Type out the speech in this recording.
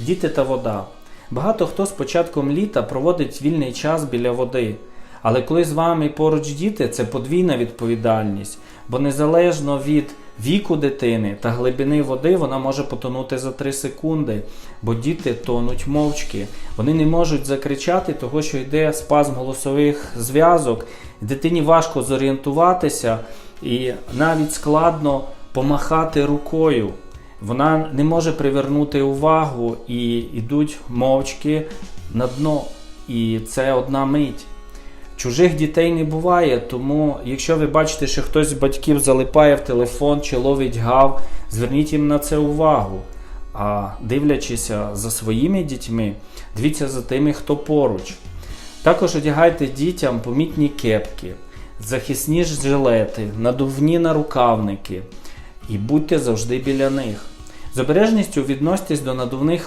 Діти та вода. Багато хто з початком літа проводить вільний час біля води. Але коли з вами поруч діти, це подвійна відповідальність, бо незалежно від віку дитини та глибини води вона може потонути за 3 секунди, бо діти тонуть мовчки. Вони не можуть закричати, того що йде спазм голосових зв'язок. Дитині важко зорієнтуватися і навіть складно помахати рукою. Вона не може привернути увагу і йдуть мовчки на дно. І це одна мить. Чужих дітей не буває, тому якщо ви бачите, що хтось з батьків залипає в телефон чи ловить гав, зверніть їм на це увагу. А дивлячися за своїми дітьми, дивіться за тими, хто поруч. Також одягайте дітям помітні кепки, захисні жилети, надувні нарукавники і будьте завжди біля них. З обережністю відносьтесь до надувних